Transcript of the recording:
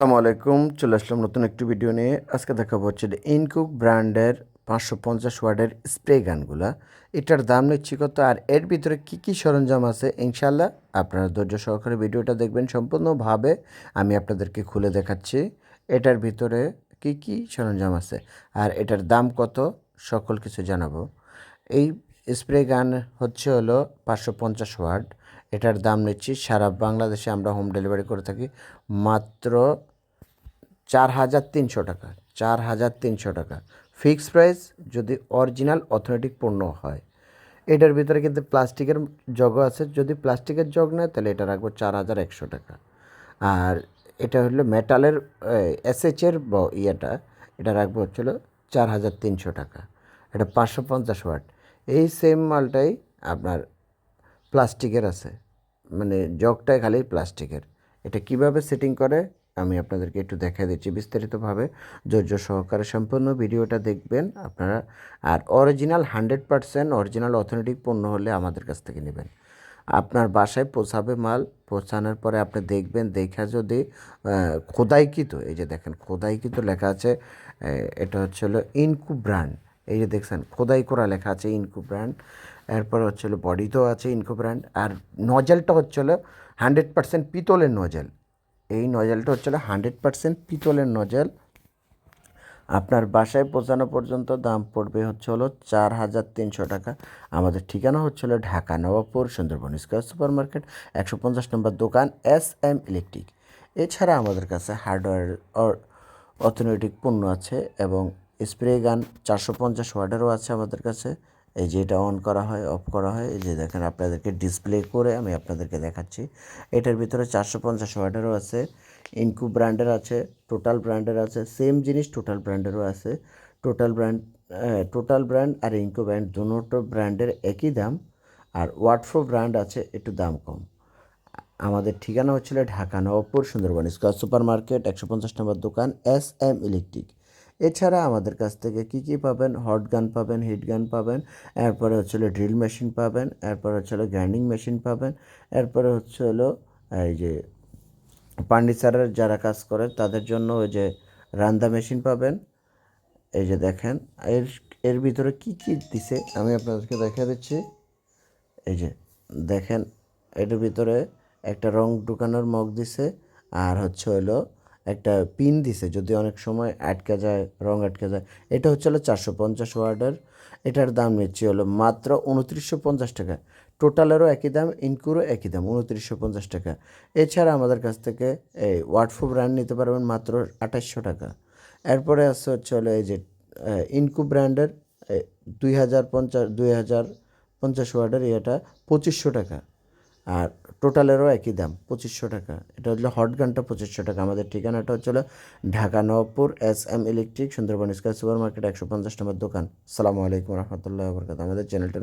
আসসালামু আলাইকুম, চলে আসলাম নতুন একটি ভিডিও নিয়ে। আজকে দেখাবো হচ্ছে ইনকুক ব্র্যান্ডের পাঁচশো পঞ্চাশ ওয়ার্ডের স্প্রে গানগুলা। এটার দাম নিচ্ছি কত আর এর ভিতরে কি কি সরঞ্জাম আছে ইনশাল্লাহ আপনারা ধৈর্য সহকারে ভিডিওটা দেখবেন সম্পূর্ণভাবে। আমি আপনাদেরকে খুলে দেখাচ্ছি এটার ভিতরে কি কি সরঞ্জাম আছে আর এটার দাম কত সকল কিছু জানাব। এই স্প্রে গান হচ্ছে হলো পাঁচশো পঞ্চাশ ওয়ার্ড। এটার দাম নিচ্ছি সারা বাংলাদেশে আমরা হোম ডেলিভারি করে থাকি মাত্র চার হাজার তিনশো টাকা, চার হাজার তিনশো টাকা। ফিক্সড প্রাইস যদি অরিজিনাল অথেন্টিক পণ্য হয়। এটার ভিতরে কিন্তু প্লাস্টিকের জগও আছে। যদি প্লাস্টিকের জগ নেয়, তাহলে এটা রাখব চার হাজার একশো টাকা। আর এটা হলো মেটালের এসএচের ইয়েটা, এটা রাখব হচ্ছিল চার হাজার তিনশো টাকা। এটা পাঁচশো পঞ্চাশ ওয়াট। এই সেম মালটাই আপনার প্লাস্টিকের আছে। মানে জগটাই খালি প্লাস্টিকের। এটা কীভাবে সেটিং করে? আমি আপনাদেরকে একটু দেখা দিচ্ছি বিস্তারিতভাবে। ধৈর্য সহকারে সম্পূর্ণ ভিডিওটা দেখবেন আপনারা। আর original hundred percent original authentic পণ্য হলে আমাদের কাছ থেকে নেবেন। আপনার বাসায় পৌঁছাবে মাল, পৌঁছানোর পরে আপনি দেখবেন, দেখা যদি খোদাইকৃত, এই যে দেখেন খোদাইকৃত লেখা আছে এটা হচ্ছে হলো ইনকু ব্র্যান্ড এই যে দেখছেন, খোদাই করা লেখা আছে ইনকু ব্র্যান্ড এরপর হচ্ছে হলো বডিতেও আছে ইনকু ব্র্যান্ড আর নজেলটা হচ্ছে হলো হান্ড্রেড পার্সেন্ট পিতলের নজেল এই নজেলটা হচ্ছে হলো হান্ড্রেড পার্সেন্ট পিতলের নজেল। আপনার বাসায় পৌঁছানো পর্যন্ত দাম পড়বে হচ্ছে হলো চার হাজার তিনশো টাকা। আমাদের ঠিকানা হচ্ছে হলো Dhaka Nawabpur, Sundarban square super market একশো পঞ্চাশ নম্বর দোকান, এস এম ইলেকট্রিক। এছাড়া আমাদের কাছে হার্ডওয়্যার অর্থনৈতিক পণ্য আছে এবং স্প্রে গান চারশো পঞ্চাশ ওয়ার্ডেরও আছে আমাদের কাছে। এই যে এটা অন করা হয় অফ করা হয়, এই যে দেখেন আপনাদেরকে ডিসপ্লে করে আমি আপনাদেরকে দেখাচ্ছি। এটার ভিতরে চারশো পঞ্চাশ ওয়ার্ডেরও আছে ইনকু ব্র্যান্ডের আছে টোটাল ব্র্যান্ডের আছে সেম জিনিস টোটাল ব্র্যান্ডেরও আছে। টোটাল ব্র্যান্ড টোটাল ব্র্যান্ড আর ইনকো ব্র্যান্ড দুটো ব্র্যান্ডের একই দাম, আর ওয়াটফো ব্র্যান্ড আছে একটু দাম কম। আমাদের ঠিকানা হচ্ছিল Dhaka Nabapur, Sundarban square super market একশো পঞ্চাশ নম্বর দোকান এস এম ইলেকট্রিক এছাড়া আমাদের কাছ থেকে কী কী পাবেন? হট গান পাবেন, হিট গান পাবেন, এরপরে হচ্ছে ড্রিল মেশিন পাবেন, এরপরে হচ্ছে হলো গ্রাইন্ডিং মেশিন পাবেন, এরপরে হচ্ছে হলো এই যে ফার্নিচারের যারা কাজ করে তাদের জন্য ওই যে রান্দা মেশিন পাবেন। এই যে দেখেন, এর এর ভিতরে কি কি দিছে আমি আপনাদেরকে দেখা দিচ্ছি। এই যে দেখেন এটার ভিতরে একটা রং ঢুকানোর মগ দিছে, আর হচ্ছে হলো একটা পিন দিছে, যদি অনেক সময় আটকে যায় রং আটকে যায়, এটা হচ্ছে হলো চারশো পঞ্চাশ ওয়ার্ডের, এটার দাম নিচ্ছি হলো মাত্র উনত্রিশশো পঞ্চাশ টাকা। টোটালেরও একই দাম ইনকুরও একই দাম, উনত্রিশশো পঞ্চাশ টাকা। এছাড়া আমাদের কাছ থেকে এই ওয়াটফো ব্র্যান্ড নিতে পারবেন মাত্র আঠাশশো টাকা। এরপরে আছে হচ্ছে হলো এই যে ইনকু ব্র্যান্ডের দুই হাজার পঞ্চাশ, দুই হাজার পঞ্চাশ ওয়ার্ডের এটা পঁচিশশো টাকা। আর টোটালেরও একই দাম, পঁচিশশো টাকা। এটা হলো হট গানটা পঁচিশশো টাকা। আমাদের ঠিকানাটা হচ্ছে হলো Dhaka Nabapur S M electric, Sundarban square super market একশো পঞ্চাশ নম্বর দোকান। সালামু আলাইকুম রহমতুল্লাহ আমাদের চ্যানেলটা